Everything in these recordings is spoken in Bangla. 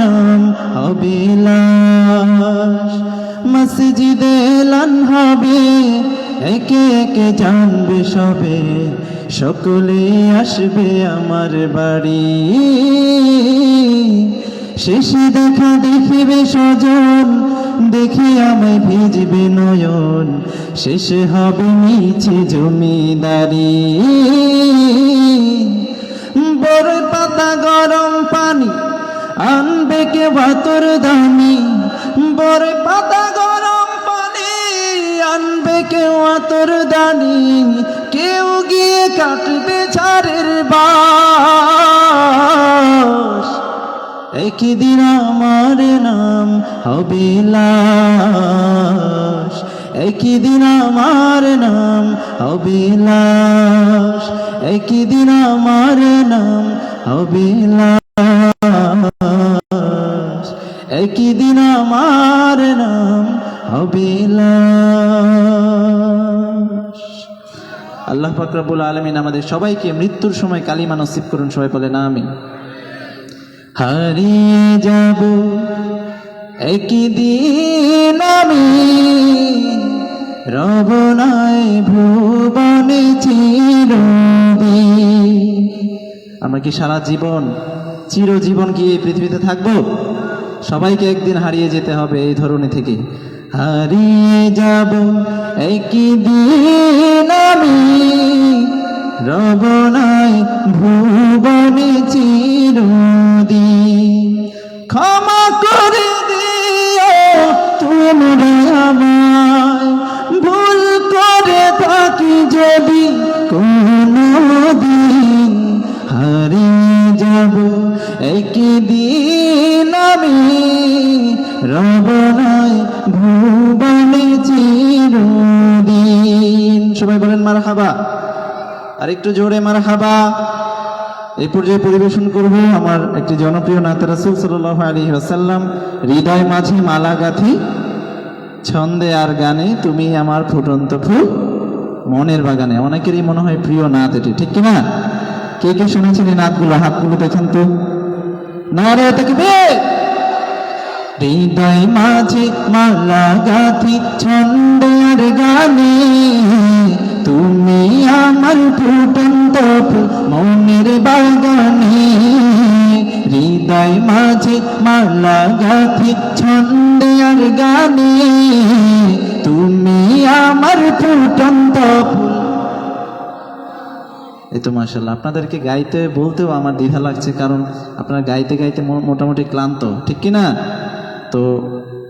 নাম হবে লাশ মসজিদে লান হবে, একে একে জানবে সবে। সকলে আসবে আমার বাড়ি। শেষে দেখা দেখিবে স্বজন, দেখে আমায় ভিজবে নয়ন। শেষে হবে নিচে জমিদারি। বড় পাতা গরম পানি আনবে কে বাতর দানি বড় পাতা গরম পানি, আনবে কেউ আতর দানি? কেউ গিয়ে কাটবে ঝাড়ের বাস। একই দিন আমার নাম হবে একই দিন আমার নাম হবে একই দিন আমার নাম হবে দিন আমার নাম হবে আল্লাহ ফাকরাবুল আলমিন আমাদের সবাইকে মৃত্যুর সময় কালিমা নসিব করুন, সবাই বলে না আমি হারিয়ে যাব একই দিন আমি, রবনায় ভুবনে চিরদিন। আমরা কি সারা জীবন, চিরজীবন কি এই পৃথিবীতে থাকব? সবাইকে একদিন হারিয়ে যেতে হবে এই ধরনের থেকে। হারিয়ে যাব একই দিন আমি রবনায় ভুবনে চিরদিন আর একটু জোরে মার হাবা এই পর্যায়ে পরিবেশন করব আমার একটি জনপ্রিয় নাত রাসুল সাল্লাহ আলী আসাল্লাম হৃদয় মাঝে মালা গাথি ছন্দে আর গানে তুমি আমার ফুটন্ত ফুল মনের বাগানে। অনেকেরই মনে হয় প্রিয় নাত এটি, ঠিক কিনা? কে কে শুনেছেন এই নাতগুলো? হাতগুলো দেখেন তো। না রে দেখবে হৃদয় মাঝে মালা গাথি ছন্দে আর গানে। মনের বাগানে। হৃদয় মাঝে মালা গাথি ছন্দে আর গানে। তুমি আমার ফুটন্ত ফুল এই তো মার্শাল্লাহ আপনাদেরকে গাইতে, বলতেও আমার দ্বিধা লাগছে, কারণ আপনারা গাইতে গাইতে মোটামুটি ক্লান্ত, ঠিক কি না তো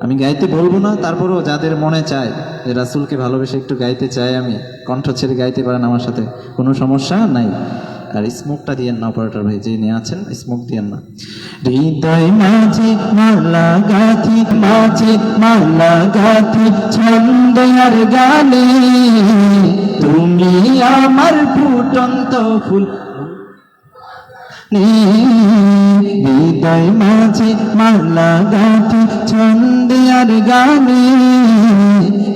আমি গাইতে বলব না, তারপরও যাদের মনে চায় যে রাসুলকে ভালোবেসে একটু গাইতে চাই আমি, কণ্ঠ ছেড়ে গাইতে পারেন আমার সাথে, কোনো সমস্যা নাই। আর স্মোকটা দিয়েন না অপারেটর ভাই যে নিয়ে আছেন, স্মোক দিয়েন না। হৃদয় মাঝে মালা গাথি, মাঝে মালা গাথি আর গানে। তুমি আমার ফুটন্ত ফুল। হৃদয় মাঝে মালা গাথি ছন্দে আর গানে।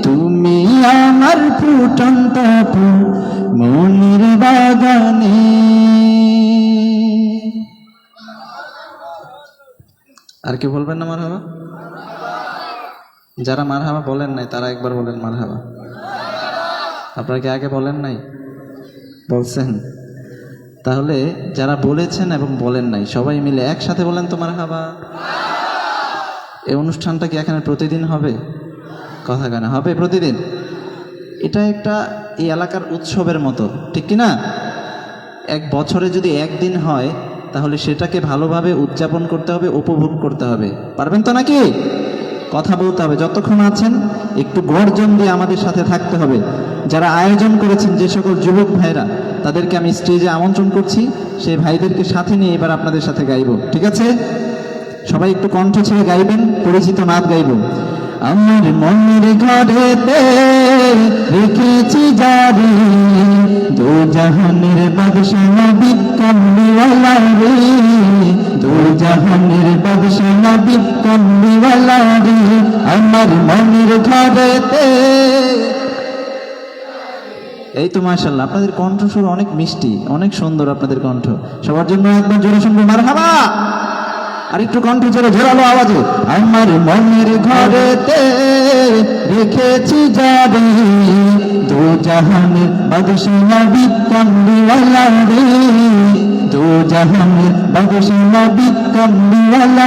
তুমি আমার ফুটন্ত মনের বাগানে। আর কি বলবেন না মার হাবা যারা মার হাবা বলেন নাই, তারা একবার বলেন মার হাবা আপনারা কি আগে বলেন নাই? বলছেন। তাহলে যারা বলেছেন এবং বলেন নাই, সবাই মিলে একসাথে বলেন তোমার হাবা। এই অনুষ্ঠানটা কি এখানে প্রতিদিন হবে? কথা কেন? হবে প্রতিদিন। এটা একটা এই এলাকার উৎসবের মতো, ঠিক কি না এক বছরে যদি একদিন হয়, তাহলে সেটাকে ভালোভাবে উদযাপন করতে হবে, উপভোগ করতে হবে। পারবেন তো নাকি? কথা বলতে হবে। যতক্ষণ আছেন, একটু গর্জন দিয়ে আমাদের সাথে থাকতে হবে। যারা আয়োজন করেছেন যে সকল যুবক ভাইরা তাদেরকে আমি স্টেজে আমন্ত্রণ করছি। সেই ভাইদেরকে সাথে নিয়ে এবার আপনাদের সাথে গাইব। ঠিক আছে? সবাই একটু কণ্ঠ ছেড়ে গাইবেন, পরিচিত নাচ গাইব। আমার মনের ঘরেতে রেখেছি যারে দু জাহানের বাদশা নবী কমলিওয়ালা রে দু জাহানের বাদশা নবী কমলিওয়ালা রে আমার মনের ঘরেতে এই তো মাশাল্লাহ আপনাদের কণ্ঠস্বর অনেক মিষ্টি, অনেক সুন্দর আপনাদের কণ্ঠ। সবার জন্য একবার জোরে শুনব মার হাবা আর একটু কণ্ঠ জোরে, জোরালো আওয়াজে। আমার মনের ঘরেতে রেখেছি যাবে, দু জাহানের বাদশা নবী কামলিওয়ালা দু জাহানের বাদশা নবী কামলিওয়ালা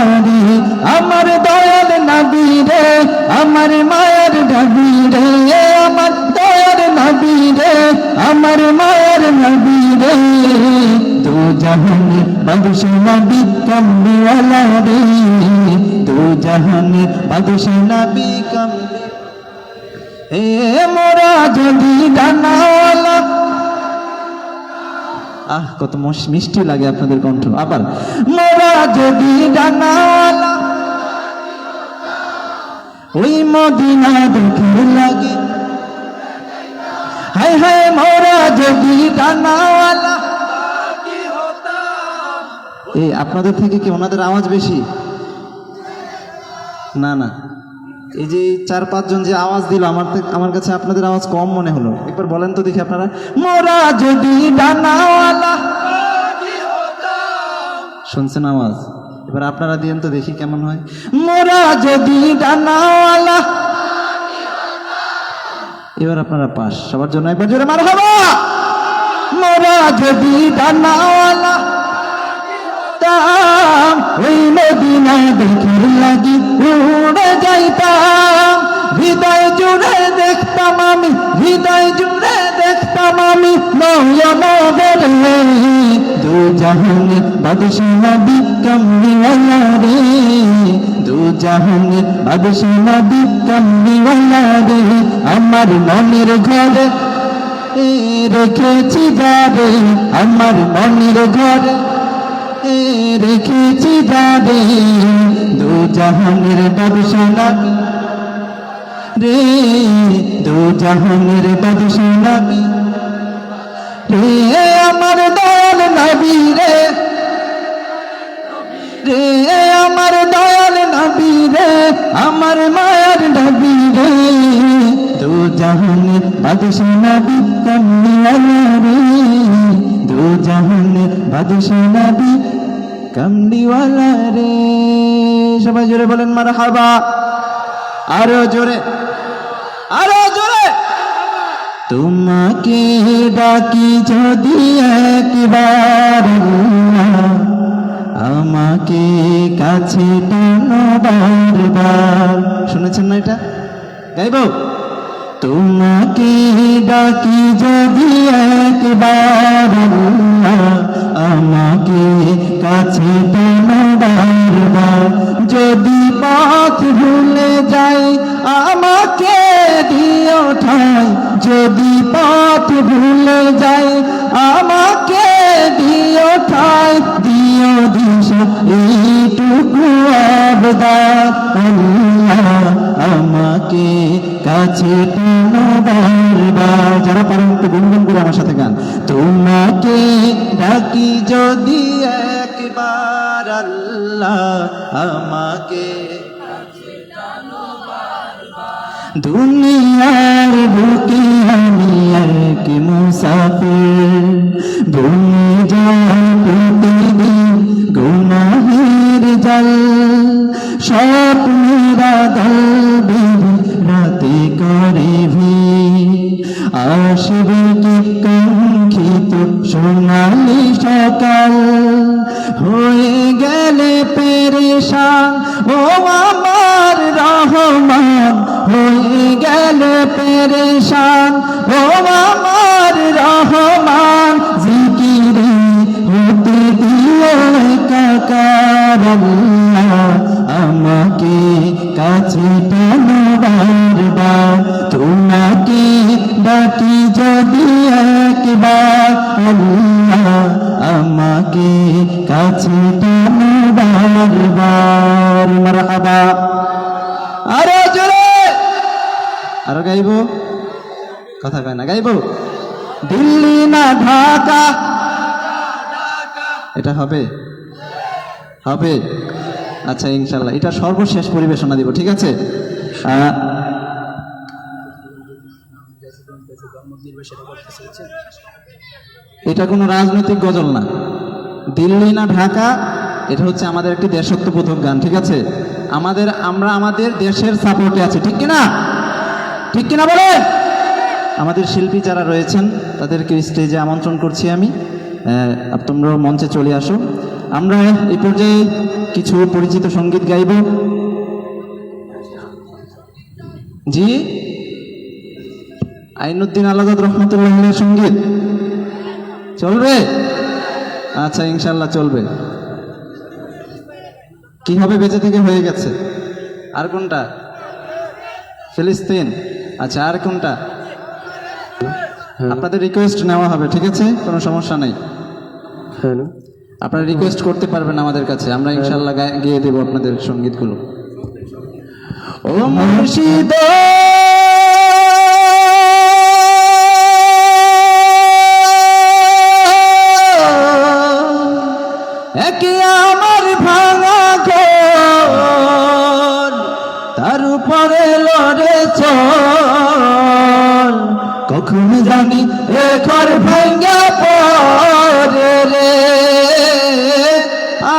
আমার দয়াল নবী রে, আমার মায়ের নবী রে। আমার আমার মায়ের বাদশা নবী রে। বাদশা নবী এ মোরা যদি ডানাওয়ালা। আহ, কত মিষ্টি লাগে আপনাদের কণ্ঠ। আবার, মোরা যদি ডানাওয়ালা। ওই মদিনা দেখে লাগে হায় হায় মোরা যদি ডানাওয়ালা। এই, আপনাদের থেকে কি ওনাদের আওয়াজ বেশি? না না। এই যে চার পাঁচজন যে আওয়াজ দিল, আমার আমার কাছে আপনাদের আওয়াজ কম মনে হলো। একবার বলেন তো দেখি আপনারা। মোরা যদি ডানাওয়ালা। শুনছেন আওয়াজ? এবার আপনারা দিয়েন তো দেখি কেমন হয়। মোরা যদি ডানাওয়ালা। এবার আপনারা পাস। সবার জন্য একবার জোরে মার হবা মোরা যদি ওই মদিনা দেখে লাগি উড়ে যাইতাম। হৃদয় জুড়ে দেখতাম আমি, হৃদয় জুড়ে দেখতাম আমি নবী কামলিওয়ালা দু জাহানের বাদশা নবী আমার মনের ঘরে রেখেছি যাবে আমার মনের ঘরে রেখেছি যাবে দু জাহানের বাদশা রে দু জাহানের বাদশা রে আমার দয়াল নবী রে রে, আমার দয়াল নবী রে, আমার মায়ার নবী রে। দু জাহানের বাদশা নবী কমলিওয়ালা রে। দু জাহানের বাদশা নবী কমলিওয়ালা রে। সবাই জোরে বলেন মার হাবা আরও জোরে। আরও জোরে। তোমাকে ডাকি যদি একবার। আমাকে কাছে টানো বারবার। শুনেছেন না এটা? গাইব? তোমাকে ডাকি যদি একবার আমাকে কাছে টানো বারবার। যদি পথ ভুলে যাই, আমাকে দিও ঠাই। যদি পথ ভুলে যাই, আমাকে দিও ঠাই। আমাকে কাছে যারা পারেন একটু গুনগুন করে আমার সাথে গান। তোমাকে ডাকি যদি একবার আল্লাহ আমাকে। দুনিয়ার বুকে আরও জোরে! আরও গাইব? কথা কয় না, গাইব? দিল্লি না ঢাকা? এটা হবে? হবে? আচ্ছা ইনশাল্লাহ। এটা সর্বশেষ পরিবেশনা দিব, ঠিক আছে? এটা কোনো রাজনৈতিক গজল না। দিল্লি না ঢাকা, এটা হচ্ছে আমাদের একটি দেশত্ববোধক গান, ঠিক আছে? আমাদের, আমরা আমাদের দেশের সাপোর্টে আছি, ঠিক কিনা? ঠিক কিনা বলে? আমাদের শিল্পী যারা রয়েছেন, তাদেরকে স্টেজে আমন্ত্রণ করছি আমি। তোমরাও মঞ্চে চলে আসো। আমরা এই পর্যায়ে কিছু পরিচিত সংগীত গাইব। জি? আইনুদ্দিন আলাদাদ রহমতুল্লাহ সংগীত। চলবে? আচ্ছা ইনশাল্লাহ চলবে। কি হবে বেঁচে থেকে হয়ে গেছে? আর কোনটা? ফিলিস্তিন। আচ্ছা আর কোনটা? আপনাদের রিকোয়েস্ট নেওয়া হবে ঠিক আছে? কোনো সমস্যা নেই। আপনারা রিকোয়েস্ট করতে পারবেন আমাদের কাছে। আমরা ইনশাল্লাহ গায়ে- গিয়ে দেবো আপনাদের সঙ্গীতগুলো। ও মুর্শিদ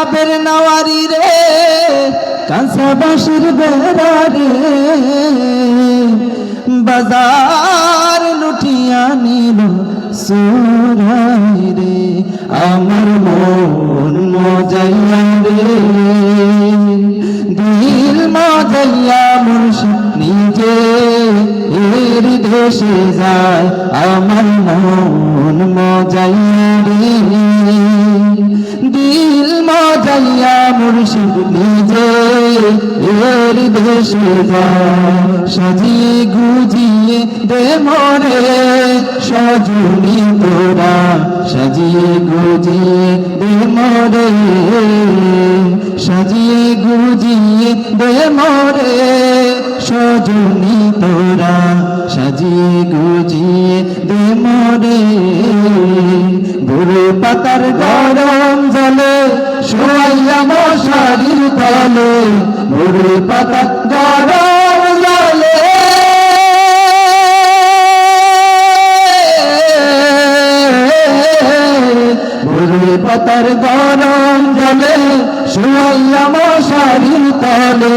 আবের নাওয়ারি রে, কাঁচা বাঁশের বেড়া রে। বাজার লুটিয়া নিল সুরাই রে, আমার মন মজাইয়া রে। দিল মজাইয়া মুর্শিদ নিজে, এর দেশে যায়, আমার মন মজাইয়া রে। দিল মজাইয়া মুর্শিদ নিজে এর দেশে সাজিয়ে গুজিয়ে দে মরে সজনী তোরা সাজিয়ে গুজিয়ে দে মরে সাজিয়ে গুজিয়ে দে মরে সজনী তোরা সাজিয়ে গুজিয়ে দে মরে বুড়ো পাতার শোয়াইয়া মশারির তলে বুড়ো পাতা গরম জলে। বুড়ি পাতার গরম জলে শুয়াইয়া মশারির তলে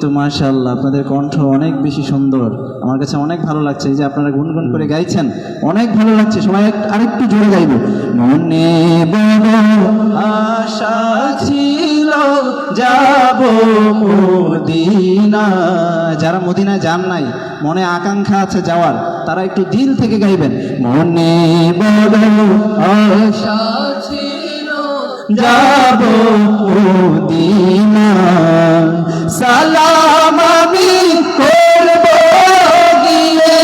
তো মাশাল্লাহ আপনাদের কণ্ঠ অনেক বেশি সুন্দর। আমার কাছে অনেক ভালো লাগছে যে আপনারা গুনগুন করে গাইছেন, অনেক ভালো লাগছে। সবাই আরেকটু জোরে গাইব। মনে বড় আশা ছিল, যাব মদিনা। যারা মদিনায় যান নাই, মনে আকাঙ্ক্ষা আছে যাওয়ার, তারা একটু দিল থেকে গাইবেন। মনে বড় আশা যাব মদিনা। সালাম আমি করব গিয়ে।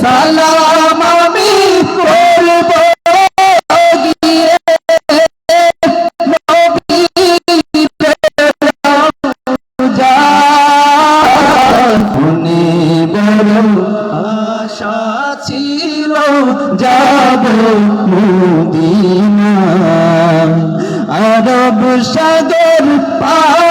সালাম আমি করব গিয়ে। মনে বড় আশা ছিল, যাব মদিনা। আরব সাগর পাড়ি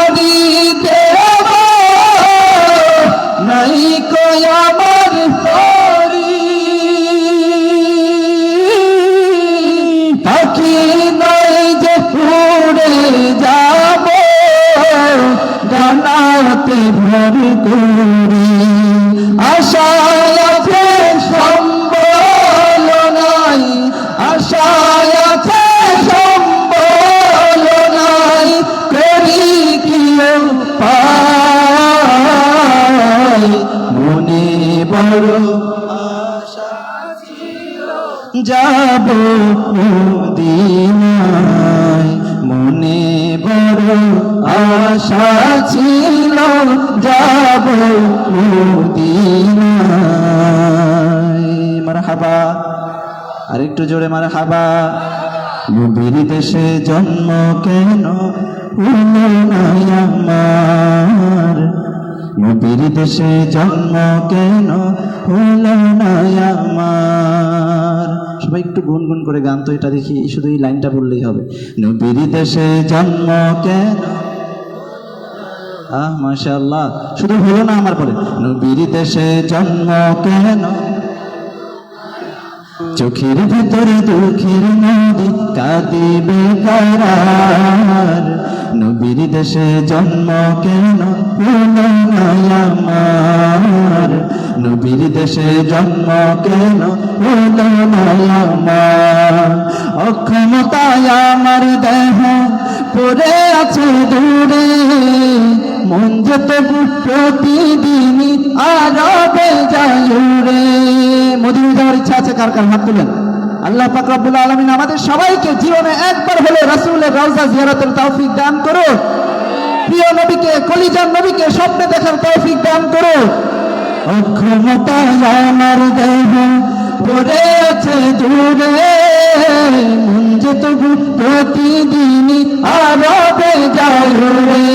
যাব মদিনায়। মনে বড় আশা ছিল যাব মদিনায়। মারহাবা। আরেকটু জোরে মারহাবা। নবীর দেশে জন্ম কেন আমার? নবীর দেশে জন্ম কেন হলো না আমার? সবাই একটু গুনগুন করে গান তো এটা দেখি শুধু এই লাইনটা বললেই হবে। নবীর দেশে জন্ম কেন আহ, মাশাআল্লাহ। শুধু হলো না আমার পরে। নবীর দেশে জন্ম কেন? চোখের ভিতরে দুঃখের নদী কাঁদিবে কারার নবীর দেশে জন্ম কেন হলো আমার? নবীর দেশে জন্ম কেন হলো আমার? অক্ষমতায় আমার দেহ পড়ে আছে দূরে। মন যত প্রতিদিনই আরবে যায় উড়ে। মদিনে যাওয়ার ইচ্ছা আছে কার কার হাত তুলেন? আল্লাহ পাক রব্বুল আলামিন আমাদের সবাইকে জীবনে একবার হলে রাসূলের রওজা জিয়ারতের তৌফিক দান করো প্রিয় নবীকে, কলিজার নবীকে স্বপ্নে দেখার তৌফিক দান করো অক্ষমতা যে প্রতিদিনই আরবে যায় রে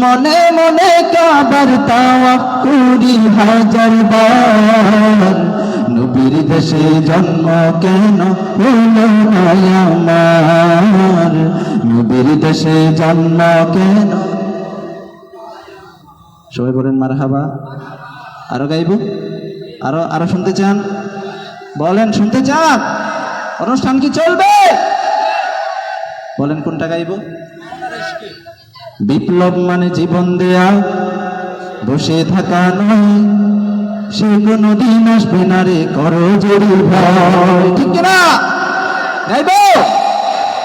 মনে মনে কাবার তাওয়া কুড়ি হাজার বার। নবীর দেশে জন্ম কেন হলো আমার? নবীর দেশে জন্ম কেন? সবাই বলেন মার হাবা আরও গাইব? আরও আরও শুনতে চান? বলেন, শুনতে চান? অনুষ্ঠান কি চলবে? বলেন, কোনটা গাইব? বিপ্লব মানে জীবন দেয়া, বসে থাকা নয়। সে কোনো দিন আসবে না রে করো জড়ি ভয়। ঠিক না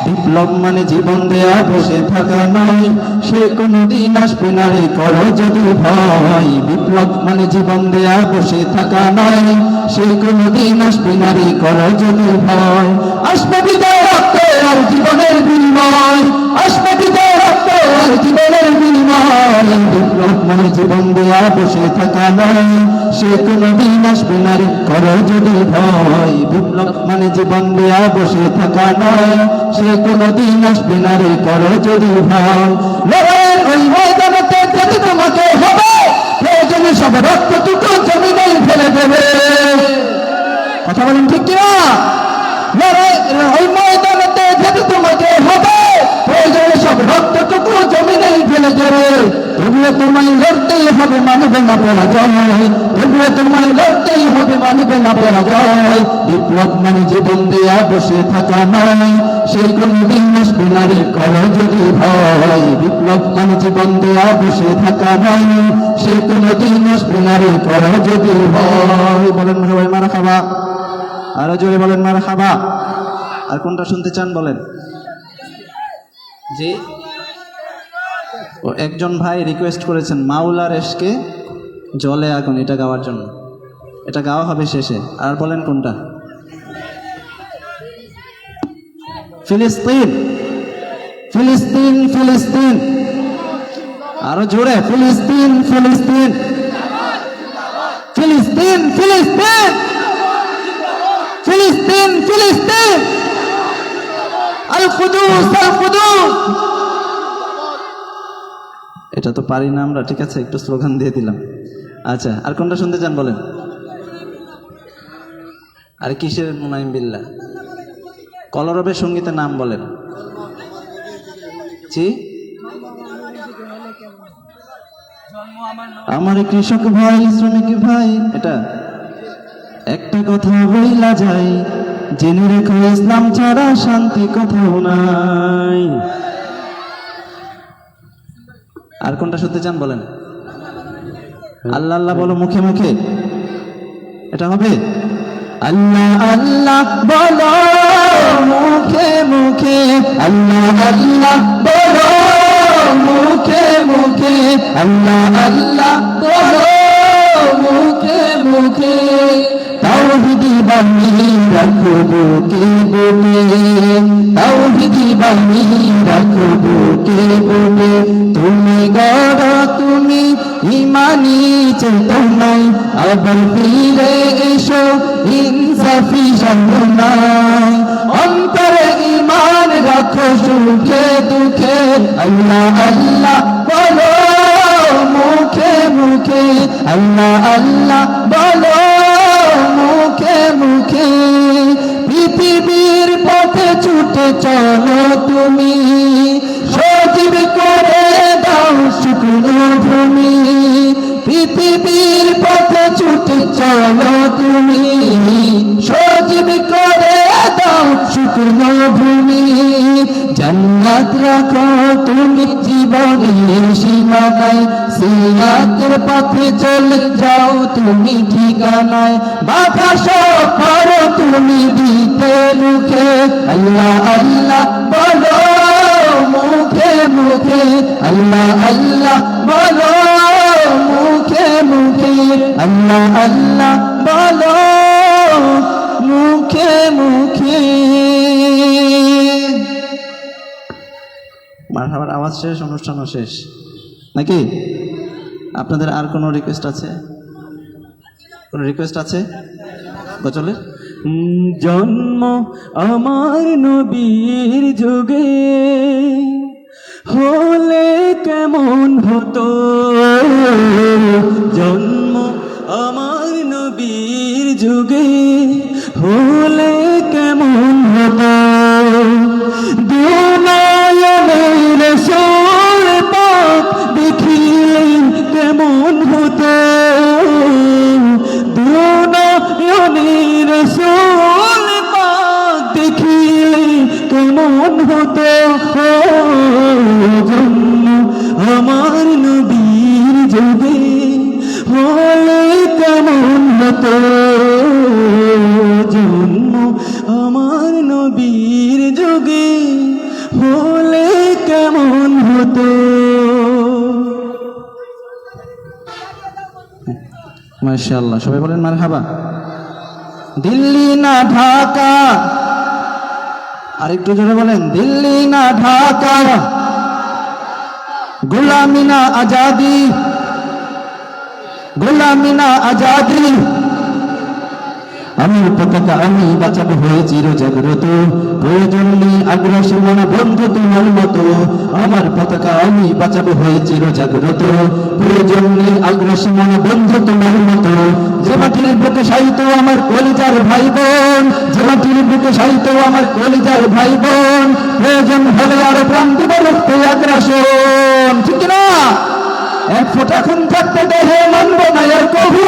বিপ্লব মানে জীবন দেয়া, বসে থাকা নয়। সে কোনো দিন আসবে না রে করো যদি ভয়। বিপ্লব মানে জীবন দেয়া, বসে থাকা নয়। সে কোনো দিন আসবে না রে করো যদি ভয়। আসবে বিদায় রক্ত আর জীবনের বিনিময়। আসবে বিদায় মানে জীবন দেয়া বসে থাকা নয়। সে কোনো দিন আসবে না রে, করো যদি ভয়। বিপ্লব মানে জীবন দেয়া বসে থাকা নয়। সে কোনো দিন আসবে না রে, করো যদি ভয়। লড়াইয়ের তোমাকে হবে, প্রয়োজনে সব রক্তটুকু জমিনেই ফেলে দেবে। কথা বলেন ঠিক কিনা? ওই ময়দানেতে যেতে তোমাকে হবে, প্রয়োজনে সব রক্তটুকু জমিনেই ফেলে দেবে। তবুও তোমায় লড়তেই হবে, মানবে না পরাজয় তবুও তোমায় লড়তেই হবে, মানবে না পরাজয় বিপ্লব মানে জীবন দেয়া, বসে থাকা নয়। সেই কোন দিন আসবে নারী করো যদি ভয়। বিপ্লব মানে জীবন দেয়া, বসে থাকা নয়। সেই কোন দিন আসবে নারী করো যদি ভয়। বলেন সবাই মারা খাবা আরও জোরে বলেন মারা খাবা আর কোনটা শুনতে চান, বলেন। জি। একজন ভাই রিকোয়েস্ট করেছেন, মাওলার এসকে জলে আগুন, এটা গাওয়ার জন্য। এটা গাওয়া হবে শেষে। আর বলেন কোনটা? ফিলিস্তিন! ফিলিস্তিন ফিলিস্তিন! আরও জোরে, ফিলিস্তিন ফিলিস্তিন! ফিলিস্তিন ফিলিস্তিন! ফিলিস্তিন ফিলিস্তিন! আল কুদুস আল কুদুস এটা তো পারি না আমরা, ঠিক আছে? একটু স্লোগান দিয়ে দিলাম। আচ্ছা আর কোনটা শুনতে চান বলেন? আর কিসের মুনাইম বিল্লা কলরবের সঙ্গীতের নাম বলেন। জি? আমার কৃষক ভাই, শ্রমিক ভাই, এটা? একটা কথা বইলা যায়, জেনে রেখো ইসলাম ছাড়া শান্তি কোথাও নাই। আর কোনটা শুনতে চান বলেন? আল্লাহ আল্লাহ বলো মুখে মুখে। এটা হবে? আল্লাহ আল্লাহ বলো মুখে মুখে। আল্লাহ আল্লাহ বলো মুখে মুখে। আল্লাহ আল্লাহ বলো মুখে মুখে। তাওহিদি বাণী রাখো বুকে বুকে তাওহিদি বাণী রাখো বুকে বুকে তুমি গড়, তুমি ইমানি চেতনায় আবার ফিরে এসো ইনসাফি সাধনায়। অন্তরে ইমান রাখো সুখে দুঃখে। আল্লাহ আল্লাহ বলো মুখে মুখে। আল্লাহ আল্লাহ বলো মুখে মুখে পৃথিবীর পথে ছুটে চলো তুমি। সজীব করে দাও শুকনো ভূমি। পৃথিবীর পথে ছুটে চলো তুমি। সজীব করে দাও শুকনো ভূমি। জান্নাত রাখো তুমি জীবনের সীমানায়। সিরাতের পথে চলে যাও তুমি ঠিকানায়। বাধা সব করো তুমি দিতে মুখে। আল্লাহ আল্লাহ বলো মুখে মুখে। আল্লাহ আল্লাহ বলো মুখে মুখে। আল্লাহ আল্লাহ বলো মুখে মুখে। মারহাবার আওয়াজ শেষ, অনুষ্ঠানও শেষ। নাকি? আপনাদের আর কোনো রিকোয়েস্ট আছে? কোনো রিকোয়েস্ট আছে? গজলের জন্ম আমার নবীর যুগে হলে কেমন হতো? জন্ম আমার নবীর যুগে হলে মাশাআল্লাহ সবাই বলেন মার হাবা দিল্লি না ঢাকা। আরেকটু জোরে বলেন, দিল্লি না ঢাকা। গোলামি না আজাদি। গোলামি না আজাদি। আমি পতাকা আমি বাঁচাবো, হয়ে জাগ্রত প্রয়োজন নেই আগ্রাসী মন বন্ধু তোমার মতো। আমার পতাকা আমি বাঁচাবো, হয়ে চির জাগ্রত প্রয়োজন নেই আগ্রাসী মন বন্ধু তোমার মতো। যে মাটির বুকে সাহিত্য আমার কলিজার ভাই বোন যে মাটির বুকে সাহিত্য আমার কলিজার ভাই বোন প্রয়োজন হলে আরও প্রাণ দিব রক্ত আগ্রাসন। ঠিক না এক খুন থাকতে দেহে মানব না আর কহু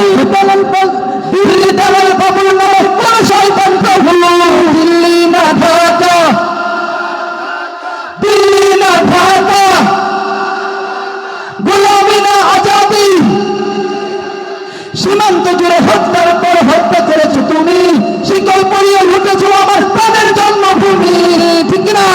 এই সীমান্ত জুড়ে হত্যার পর হত্যা করেছ তুমি শিকল পরিয়ে লুটেছো আমার প্রাণের জন্মভূমি ঠিক না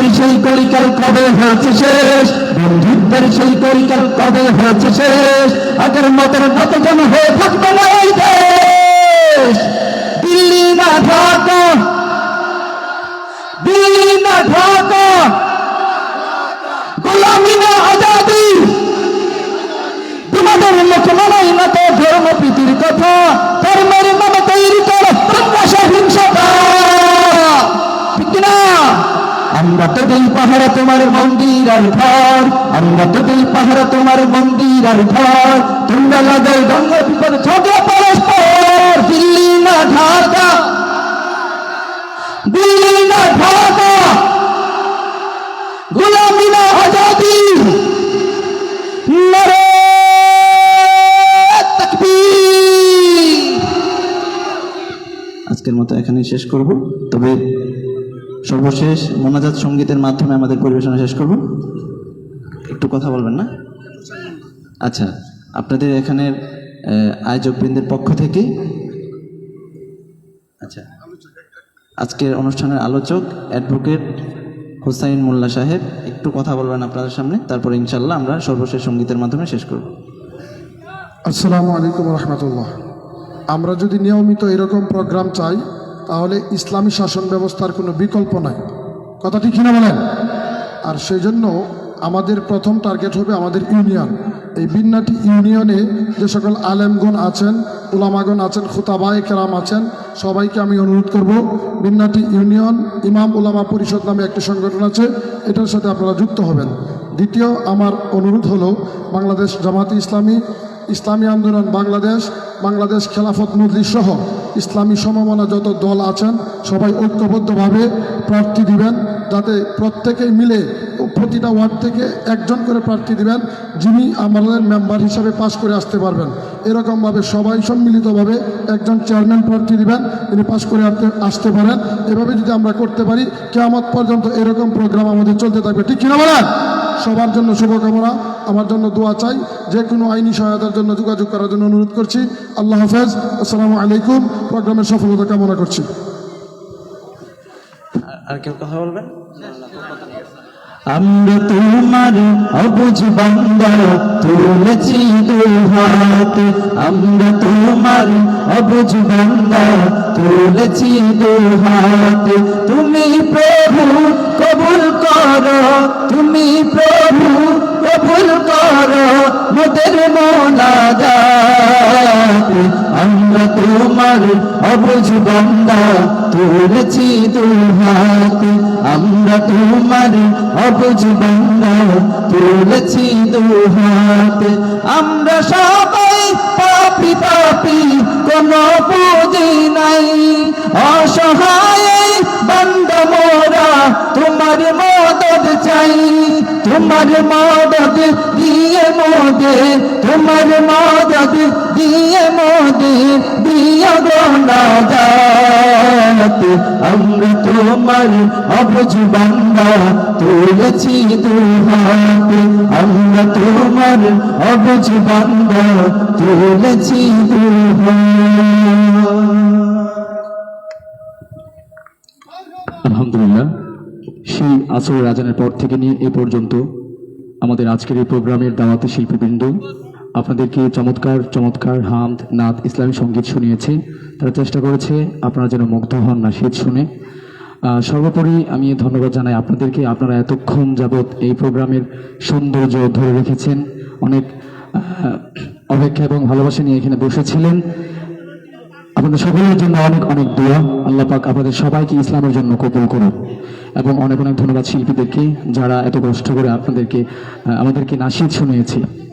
বন্ধুত্বের সেই কলিকাল কবে হয়েছে শেষ? বন্ধুত্বের সেই কলিকাল কবে হয়েছে শেষ? আগের মতের মতো যেন হয়ে থাকবে না এই দেশ। দিল্লি না ঢাকা। দিল্লি না ঢাকা। গোলামি না আজাদি। তোমাদের না তো ধর্ম, প্রীতির কথা। ধর্মের নামে তৈরি করো। তোমরা সহিংসতা। আমরা তো দিই পাহাড়ে তোমার মন্দির আর ঘর, আমরা তো দিই পাহাড়ে তোমার মন্দির আর ঘর। তোমরা লাগাই দঙ্গ বিপদ ঝগড়া পরস্পর। দিল্লি না ঢাকা, দিল্লি না ঢাকা। গোলামি না আজাদি। আজকের মতো এখানেই শেষ করব। তবে সর্বশেষ মোনাজাত সঙ্গীতের মাধ্যমে আমাদের পরিবেশনা শেষ করব। একটু কথা বলবেন না? আচ্ছা আপনাদের এখানের আয়োজকবৃন্দের পক্ষ থেকে আচ্ছা আজকের অনুষ্ঠানের আলোচক অ্যাডভোকেট হুসাইন মোল্লা সাহেব, একটু কথা বলবেন আপনাদের সামনে, তারপর ইনশাল্লাহ আমরা সর্বশেষ সঙ্গীতের মাধ্যমে শেষ করব। আসসালামু আলাইকুম রহমতুল্লাহ। আমরা যদি নিয়মিত এরকম প্রোগ্রাম চাই তাহলে ইসলামী শাসন ব্যবস্থার কোনো বিকল্প নাই। কথাটি কিনা বলেন? আর সেই জন্য আমাদের প্রথম টার্গেট হবে আমাদের ইউনিয়ন এই বিন্নাটি ইউনিয়নে যে সকল আলেমগণ আছেন, উলামাগণ আছেন, খুতাবায় কেরাম আছেন, সবাইকে আমি অনুরোধ করব বিন্নাটি ইউনিয়ন ইমাম উলামা পরিষদ নামে একটি সংগঠন আছে, এটার সাথে আপনারা যুক্ত হবেন। দ্বিতীয় আমার অনুরোধ হলো, বাংলাদেশ জামাতি ইসলামী ইসলামী আন্দোলন বাংলাদেশ বাংলাদেশ খেলাফত মজলিস সহ ইসলামী সমমনা যত দল আছেন, সবাই ঐক্যবদ্ধভাবে প্রার্থী দিবেন, যাতে প্রত্যেকেই মিলে প্রতিটা ওয়ার্ড থেকে একজন করে প্রার্থী দিবেন, যিনি আমাদের মেম্বার হিসাবে পাশ করে আসতে পারবেন। এরকমভাবে সবাই সম্মিলিতভাবে একজন চেয়ারম্যান প্রার্থী দিবেন, তিনি পাশ করে আসতে আসতে পারেন। এভাবে যদি আমরা করতে পারি, কেয়ামত পর্যন্ত এরকম প্রোগ্রাম আমাদের চলতে থাকবে। ঠিক কিনা বলেন? সবার জন্য শুভকামনা, আমার জন্য দোয়া চাই যে কোনো আইনি সহায়তার জন্য যোগাযোগ করার জন্য অনুরোধ করছি। আল্লাহ হাফেজ, আসসালামু আলাইকুম, প্রোগ্রামের সফলতা কামনা করছি। আর- কেউ কথা বলবেন? আমরা তোমার অবুঝ বান্দা তুলেছি দুহাত আমরা তোমার অবুঝ বান্দা তুলেছি দুহাত তুমি প্রভু কবুল করো তুমি প্রভু কবুল করো মোদের মোনাজাত আমরা তোমার অবুঝ বান্দা তুলেছি দুহাত। আমরা তোমার অবুঝ বান্দা তুলেছি দুহাত। আমরা সবাই পাপি পাপি, কোনো পুঁজি নাই। অসহায় বান্দা মোরা, তোমার মদদ চাই। তোমার মদদ দিয়ে মোদে, তোমার মদদ দিয়ে মোদে। বান্দা তুলেছি আলহামদুলিল্লাহ। সেই আসরের রাজানের পর থেকে নিয়ে এ পর্যন্ত আমাদের আজকের এই প্রোগ্রামের দাওয়াতে শিল্পীবৃন্দ আপনাদেরকে চমৎকার চমৎকার হামদ নাদ ইসলামী সংগীত শুনিয়েছে। তারা চেষ্টা করেছে আপনারা যেন মুগ্ধ হন না শীত শুনে সর্বোপরি আমি ধন্যবাদ জানাই আপনাদেরকে। আপনারা এতক্ষণ যাবৎ এই প্রোগ্রামের সৌন্দর্য ধরে রেখেছেন। অনেক অপেক্ষা এবং ভালোবাসা নিয়ে এখানে বসেছিলেন। আপনাদের সকলের জন্য অনেক অনেক দোয়া। আল্লাহ পাক আপনাদের সবাইকে ইসলামের জন্য কবুল করুন। এবং অনেক অনেক ধন্যবাদ শিল্পীদেরকে যারা এত কষ্ট করে আপনাদেরকে আমাদেরকে নাসিদ শুনিয়েছে।